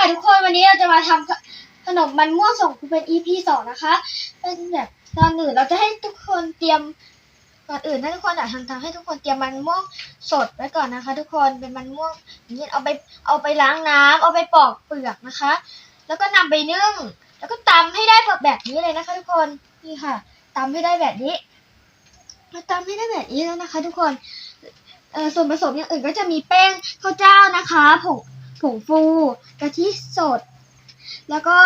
ค่ะทุกคนวันนี้เราจะมาทำขนมมันม่วงส่งคุณเป็น EP สองนะคะเป็นแบบตอนอื่นเราจะให้ทุกคนเตรียมก่อนอื่นถ้าทุกคนอยากทำทำให้ทุกคนเตรียมมันม่วงสดไว้ก่อนนะคะ ทุกคนเป็นมันม่วงอย่างนี้เอาไปเอาไปล้างน้ำเอาไปปอกเปลือกนะคะ แล้วก็นำไปนึ่ง แล้วก็ตำให้ได้แบบนี้เลยนะคะ ทุกคนนี่ค่ะตำให้ได้แบบนี้มาตำให้ได้แบบนี้แล้วนะคะ ทุกคนส่วนผสมอย่างอื่นก็จะมีแป้งข้าวเจ้านะคะผง ผงฟูกะทิสด แล้วก็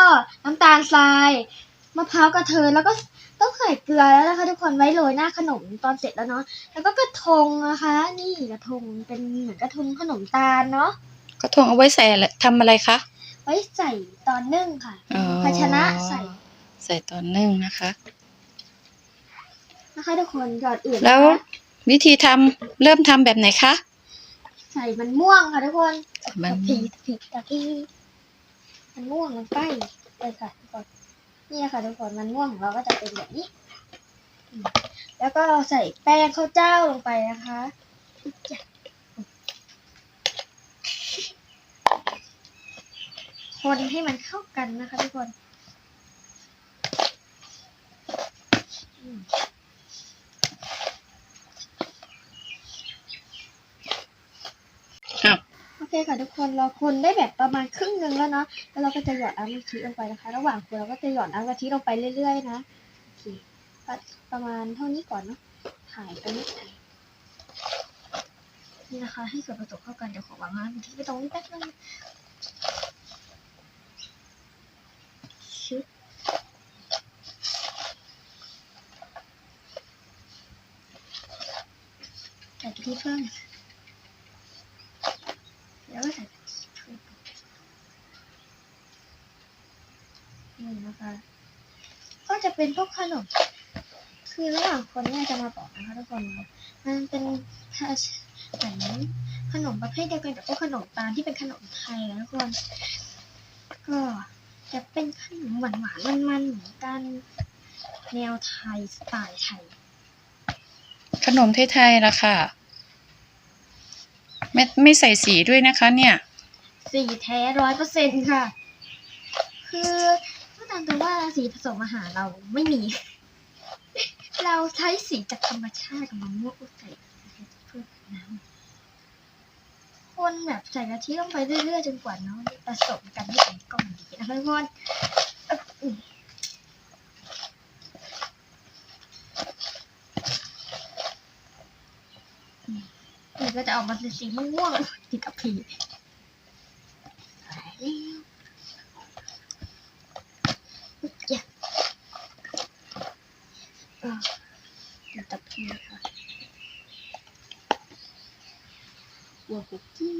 น้ำตาลทรายมะพร้าวกระเทินแล้วก็ต้องใส่เกลือแล้วนะคะทุกคนไว้โรยหน้าขนมตอนเสร็จแล้วเนาะแล้วก็กระทงนะคะ นี่กระทงเป็นเหมือนกระทงขนมตาลเนาะกระทงเอาไว้ใส่อะไรทำอะไรคะไว้ใส่ตอนนึ่งค่ะอ๋อภาชนะใส่ใส่ตอนนึ่งนะคะ นะคะทุกคนก่อนอื่นแล้วนะคะวิธีทำเริ่มทำแบบไหนคะใส่มันม่วงค่ะทุกคน มันตะพีตะพีตะพีมันม่วงลงไปเลยค่ะทุกคนนี่ค่ะทุกคนมันม่วงของเราก็จะเป็นแบบนี้ แล้วก็เราใส่แป้งข้าวเจ้าลงไปนะคะจ้ะคนให้มันเข้ากันนะคะทุกคนอืม อ้าว โอเคค่ะทุกคนเราคนได้แบบประมาณครึ่งหนึ่งแล้วเนาะแล้วเราก็จะหยอดน้ำกะทิลงไปนะคะ ระหว่างคนเราก็จะหยอดน้ำกะทิลงไปเรื่อยๆนะโอเคประมาณเท่านี้ก่อนเนาะถ่ายไปนิดหน่อยนี่นะคะ ให้ส่วนผสมเข้ากันเดี๋ยวขอวางน้ำกะทิไปตรงนี้แป๊บนึงชึบใส่กะทิเพิ่ม แล้วก็ใส่ถ้วยนี่นะคะ ก็จะเป็นพวกขนม คือระหว่างคนเนี่ยจะมาบอกนะคะทุกคนว่ามันเป็นเหมือนขนมประเภทเดียวกันกับพวกขนมตาลที่เป็นขนมไทยนะทุกคน ก็จะเป็นขนมหวานหวานๆมันๆเหมือนกันแนวไทยสไตล์ไทย ขนมไทยๆละค่ะ ไม่ไม่ใส่สีด้วยนะคะเนี่ย สีแท้ร้อยเปอร์เซ็นค่ะ คือ สีผสมอาหารเราไม่มี เราใช้สีจากธรรมชาติกับมะม่วงใส่เพื่อน้ำคนแบบใส่กะทิลงไปเรื่อยๆจนกว่าน้ำผสมกันให้เป็นก้อนดีนะคะทุกคนเอ่ออืมอืมนี่ก็จะออกมาเป็นสีม่วงๆติดกับผี แล้วอย่าอ่า ดูตะพีค่ะวัวคุกกี้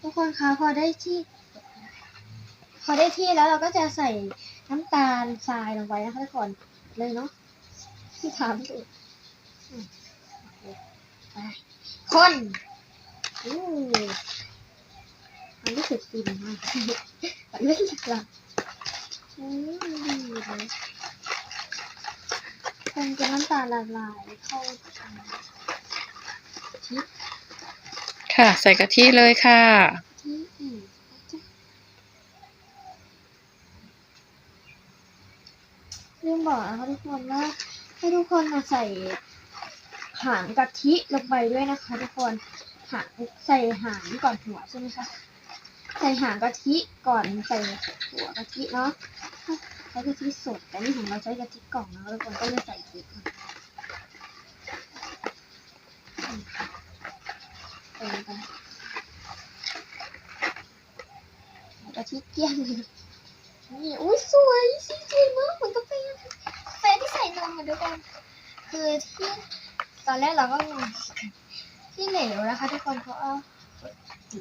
ทุกคนคะพอได้ที่ พอได้ที่แล้วเราก็จะใส่น้ำตาลทรายลงไปนะคะทุกคนเลยเนาะที่ถามถูกอืมโอเคไปคนอู้ มันรู้สึกฟินมากมันไม่หลักหลักอืมดีเลยคนจะน้ำตาลละลายเข้าที่ค่ะ ใส่กะทิเลยค่ะ ที่อื่นจ้ะลืมบอกนะคะทุกคนว่าให้ทุกคนมาใส่หางกะทิลงไปด้วยนะคะทุกคนหางใส่หางก่อนหัวใช่ไหมคะ ใส่หางกะทิก่อนใส่หัวกะทิเนาะใช้กะทิสดแต่นี่ของเราใช้กะทิกล่องนะคะทุกคนก็เลยใส่เยอะหน่อเติมไปกะทิเกี้ยงนี่อุ้ยสวยสีสวยมากเหมือนกาแฟกาแฟที่ใส่นมมาด้วยกันคือที่ตอนแรกเราก็ที่เหลวนะคะทุกคนเพราะเอาจิ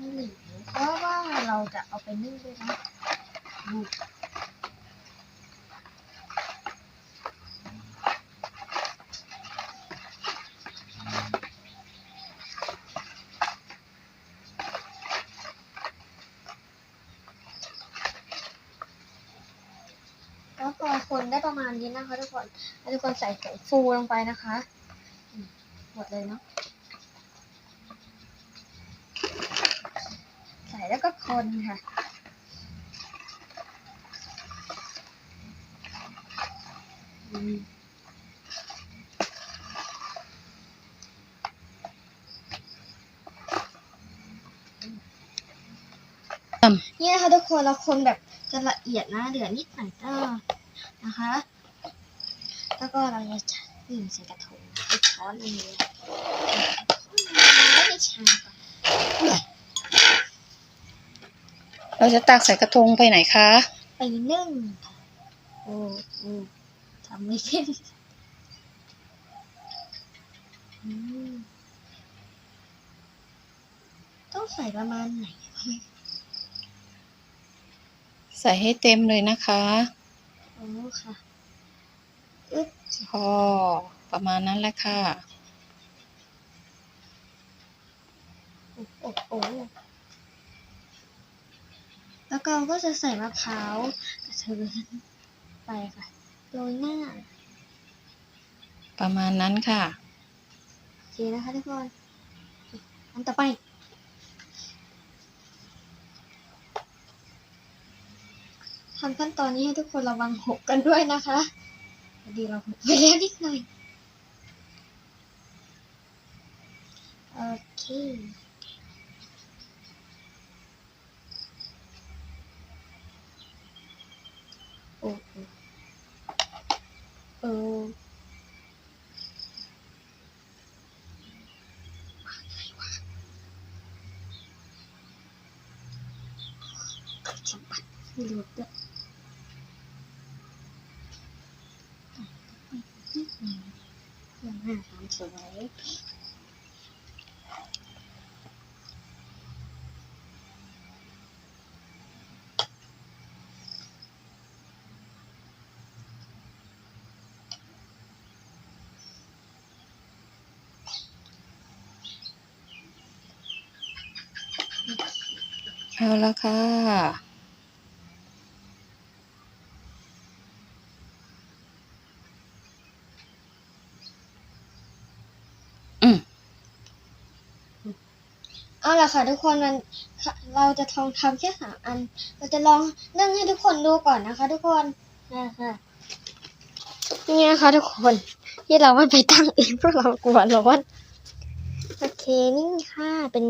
มันเหลวเพราะว่าเราจะเอาไปนึ่งด้วยนะดูแล้วพอคนได้ประมาณนี้นะคะทุกคนทุกคนใส่ไข่ฟูลงไปนะคะ หมดเลยเนาะใส่แล้วก็ คนค่ะนี่นะคะทุกคนเราคนแบบจะละเอียดนะเหลือนิดหน่อยก็นะคะ แล้วก็เราจะยื่นใส่กระถงอีกช้อนหนึงเลยไม่ได้ชาก่อน เราจะตักใส่กระทงไปไหนคะ ไปนึ่งค่ะโอ้โอ้ทำไม่ขึ้นอืมต้องใส่ประมาณไหน ใส่ให้เต็มเลยนะคะโอ้ค่ะอึ๊บพอประมาณนั้นแหละค่ะ โอ้โอ้โอ้ แล้วก็เราก็จะใส่มะพร้าวกระเทือนไปค่ะโรยหน้า ประมาณนั้นค่ะ โอเคนะคะทุกคนอันต่อไป ทำขั้นตอนนี้ให้ทุกคนระวังหกกันด้วยนะคะพอดีเราหกไปแล้วนิดหน่อย โอเค โอ้โอ้โอ้จับปัดไม่หลุดด้วยนิดหนึ่ง เอาละค่ะ อืมเอาละค่ะทุกคนมันเราจะทองทำแค่สามอัน เราจะลองนึ่งให้ทุกคนดูก่อนนะคะ ทุกคนนะคะนี่นะคะทุกคน ที่เราไม่ไปตั้งเองเพราะเรากลัวร้อนโอเคนี่ค่ะ เป็น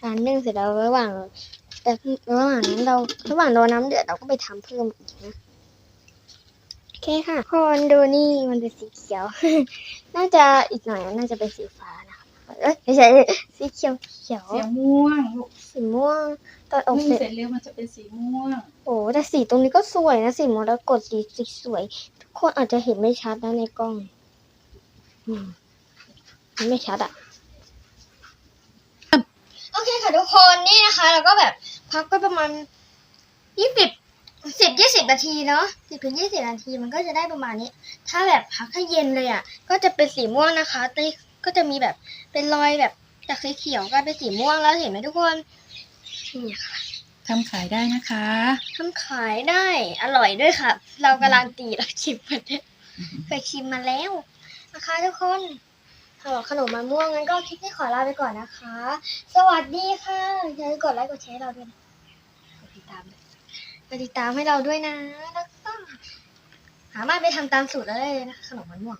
การนึ่งเสร็จแล้วระหว่าง แต่ระหว่างนั้นเราระหว่างรอน้ำเดือดเราก็ไปทำเพิ่มอีกนะโอเคค่ะคนดูนี่มันเป็นสีเขียว น่าจะอีกหน่อยน่าจะเป็นสีฟ้านะคะเอ้ยไม่ใช่สีเขียวเขียวเสียม่วงลูกสีม่วงตอนออกนึ่งเสร็จเสร็จแล้วมันจะเป็นสีม่วง โอ้แต่สีตรงนี้ก็สวยนะสีมรกตสีสีสวย ทุกคนอาจจะเห็นไม่ชัดนะในกล้อง อืมมันไม่ชัดอะ โอเคค่ะทุกคนนี่นะคะ เราก็แบบพักไปประมาณยี่สิบสิบยี่สิบนาทีเนาะสิบถึงยี่สิบนาทีมันก็จะได้ประมาณนี้ ถ้าแบบพักให้เย็นเลยอะ ก็จะเป็นสีม่วงนะคะแต่ก็จะมีแบบเป็นรอยแบบจากสีเขียวกลายเป็นสีม่วงแล้วเห็นไหมทุกคนนี่ค่ะทำขายได้นะคะทำขายได้อร่อยด้วยค่ะ เราการันตีเราชิมมาแล้วเคยชิมมาแล้วนะคะทุกคน สำหรับขนมมะม่วงงั้นก็คลิปนี้ขอลาไปก่อนนะคะ สวัสดีค่ะอย่าลืมกดไลค์กดแชร์เราด้วยนะกดติดตามด้วยกดติดตามให้เราด้วยนะแล้วก็สามารถไปทำตามสูตรได้เลยนะคะขนมมะม่วง